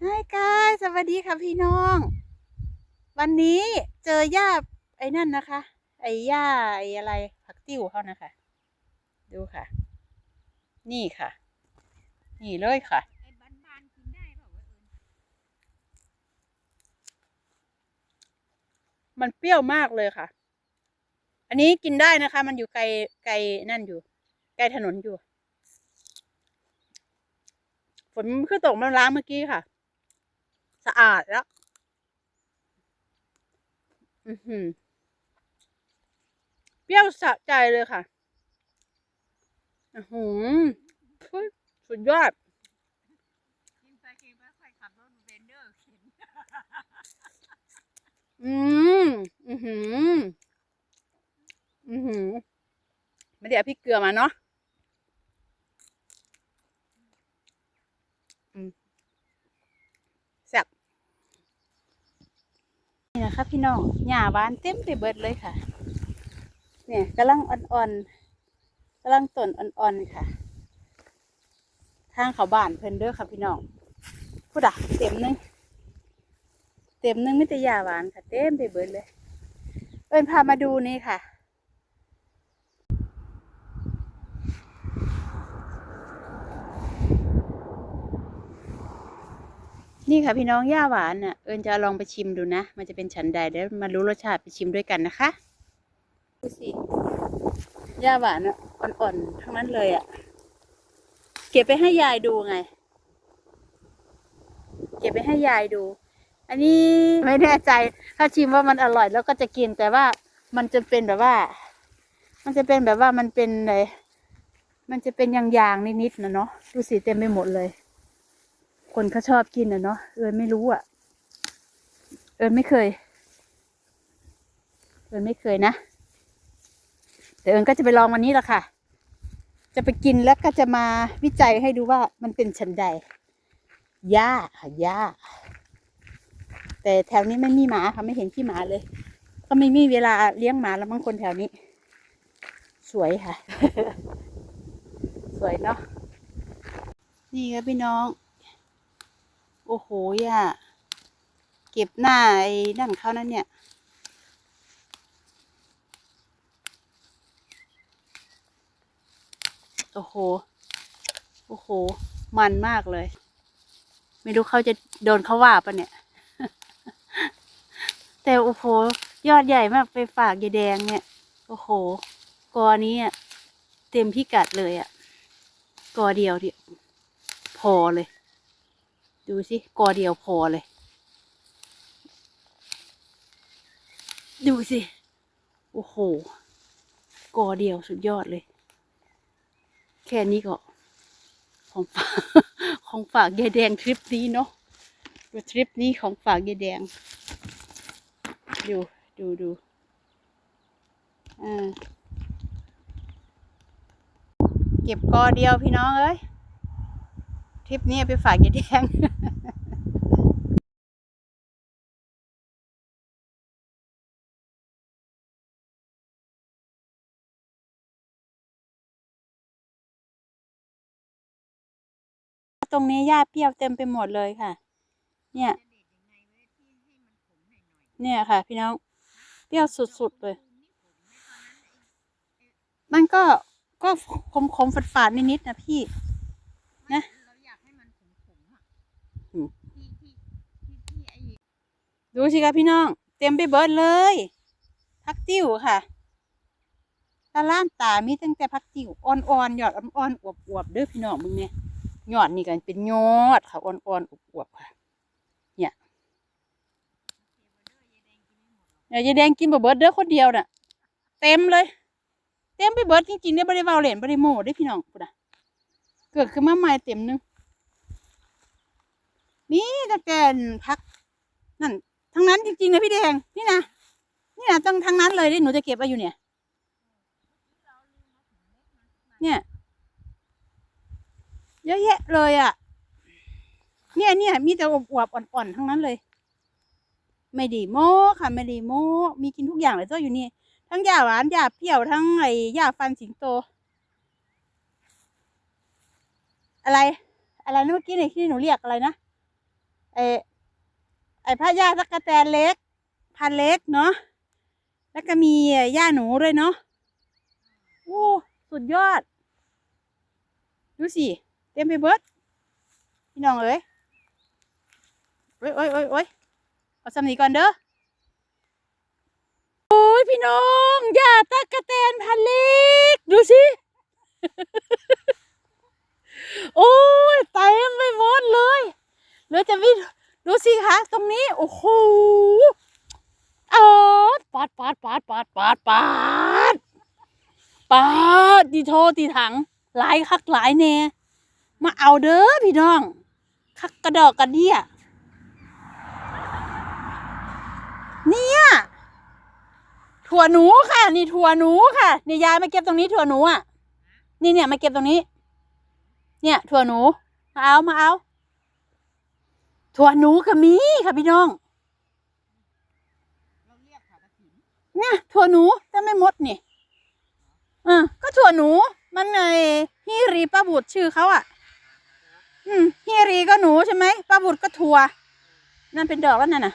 ไฮกายสวัสดีค่ะพี่น้อง วันนี้เจอหญ้าไอ้นั่นนะคะ ไอ้หญ้าไอ้อะไรผักติ้วเขานะคะ ดูค่ะ นี่ค่ะ นี่เลยค่ะมันเปรี้ยวมากเลยค่ะ อันนี้กินได้นะคะ มันอยู่ไกลไกลนั่นอยู่ ไกลถนนอยู่ ฝนขึ้นตกมันล้างเมื่อกี้ค่ะ สะอาดแล้ว อือหือ เปรี้ยวสะใจเลยค่ะอือหือเฮ้ยสุดยอดกินไปกินไปค่อยขับรถเวนเดอร์เข็นอืม อือหือ อือหือ ไม่ได้เอาพริกเกลือมาเนาะ อืมแซ่บ นี่ะคะ พี่น้องหญ้าหวานเต็มไปเบิดเลยค่ะ เนี่ยกำลังอ่อนๆกำลังต้นอ่อนๆค่ะ ทางเขาบ้านเพิ่นเด้อค่ะพี่น้องพูดอะเต็มหนึงเต็มหนึงไม่แต่ยาหวานค่ะ เต็มไปเบิดเลย เอิญพามาดูนี่ค่ะ นี่ค่ะพี่น้องย่าหวานน่ะเอิญจะลองไปชิมดูนะ มันจะเป็นฉันใดเดี๋ยวมารู้รสชาติไปชิมด้วยกันนะคะดูสิย่าหวานอะอ่อนๆทั้งนั้นเลยอะ เก็บไปให้ยายดูไง เก็บไปให้ยายดู อันนี้ไม่แน่ใจ ถ้าชิมว่ามันอร่อยแล้วก็จะกินแต่ว่ามันจะเป็นแบบว่า มันจะเป็นแบบว่ามันเป็นอะไรมันจะเป็นยางๆนิดๆนะเนาะดูสิเต็มไปหมดเลย คนเขาชอบกินนะเนาะเอิญไม่รู้อะ เอิญไม่เคย เอิญไม่เคยนะ แต่เอิญก็จะไปลองวันนี้แหละค่ะ จะไปกินแล้วก็จะมาวิจัยให้ดูว่ามันเป็นชันใดหญ้าค่ะหญ้า แต่แถวนี้ไม่มีหมาค่ะไม่เห็นขี้หมาเลย ก็ไม่มีเวลาเลี้ยงหมาแล้วบางคนแถวนี้ สวยค่ะ สวยเนาะนี่ครับพี่น้อง โอ้โหย่าเก็บหน้าไอ้นั่นเขานั่นเนี่ย โอ้โห โอ้โห มันมากเลย ไม่รู้เขาจะโดนเขาว่าปะเนี่ย แต่โอ้โห ยอดใหญ่มากไปฝากยายแดงเนี่ย โอ้โห กอนี้อะเต็มพิกัดเลยอะ กอเดียวเดียวพอเลย ดูสิกอเดียวพอเลย ดูสิ โอ้โห กอเดียวสุดยอดเลย แค่นี้ก็ ของฝากของฝากยายแดงทริปนี้เนาะทริปนี้ของฝากยายแดง ดูดูดูอ่าเก็บกอเดียวพี่น้องเอ้ย ทริปนี้ไปฝากยายแดงตรงนี้หญ้าเปรี้ยวเต็มไปหมดเลยค่ะ เนี่ย เนี่ยค่ะ พี่น้อง เปรี้ยวสุดๆเลยภูมินี่ขมไหมตอนนั้นก็ก็คมๆฝาดๆนิดๆนะพี่ ไม่ นะ เราอยากให้มันขมขมๆอะ อืม ที่ที่ที่ที่ไอ้ ดูสิคะพี่น้อง เต็มไปเบิดเลยพักติ้วค่ะตาล้านตามีตั้งแต่พักติ้วอ่อนๆหยอดอ่อนๆอวบๆเด้อพี่น้องมึงเนี่ยยอดนี่กันเป็นยอดค่ะอ่อนๆอวบๆค่ะ เนี่ยเดี๋ยวยายแดงกินบ่เบิดเด้อคนเดียวน่ะ เต็มเลย เต็มไปเบิดจริงๆเนี่ยบริวาเล่นบริโม่ได้พี่น้องพูดนะเกิดขึ้นมาใหม่เต็มหนึงมีตั้งแต่พักนั่น จริงๆนะพี่แดง นี่นะนี่นะตั้งทั้งนั้นเลยที่หนูจะเก็บไว้อยู่เนี่ย เนี่ย เยอะแยะเลยอะ เนี่ยเนี่ยมีแต่อวบๆอ่อนๆทั้งนั้นเลย ไม่ดีโม้ค่ะไม่ดีโม้มีกินทุกอย่างเลยเจ้าอยู่นี่ ทั้งหญ้าหวานหญ้าเปรี้ยวทั้งไอ้หญ้าฟันสิงโต อะไร อะไรนะเมื่อกี้เนี่ยที่หนูเรียกอะไรนะไอ ไอ้พระย่าตะกะแตนเล็ก พันเล็กเนาะแล้วก็มีย่าหนูด้วยเนาะโอ้สุดยอด ดูสิเต็มไปเบิดพี่น้องเอ้ยโอ้ยโอ้ยโอ้ยโอ้ยเอาสำนีก่อนเด้อโอ้ยพี่น้องย่าตะกะแตนพันเล็ก ดูสิโอ้ยเต็มไปหมดเลยเหลือจะวิ ดูสิคะตรงนี้ โอ้โหเออปาดปาดปาดปาดปาดปาดปาดดีโทตีถังหลายคักหลายแน่มาเอาเด้อพี่น้อง คักกระดอกกระเดียเนี่ยถั่วหนูค่ะ นี่ถั่วหนูค่ะนี่ยายมาเก็บตรงนี้ถั่วหนูอะนี่เนี่ยมาเก็บตรงนี้ เนี่ย ถั่วหนูมาเอามาเอา ถั่วหนูก็มีค่ะพี่น้องเรียกผักกระถิ่นเนี่ยถั่วหนูแต่ไม่หมดนี่อ่าก็ถั่วหนู มันไงฮิรีป้าบุตรชื่อเขาอะ อืมฮิรีก็หนูใช่ไหมป้าบุตรก็ถั่วนั่นเป็นดอกแล้วนั่นน่ะ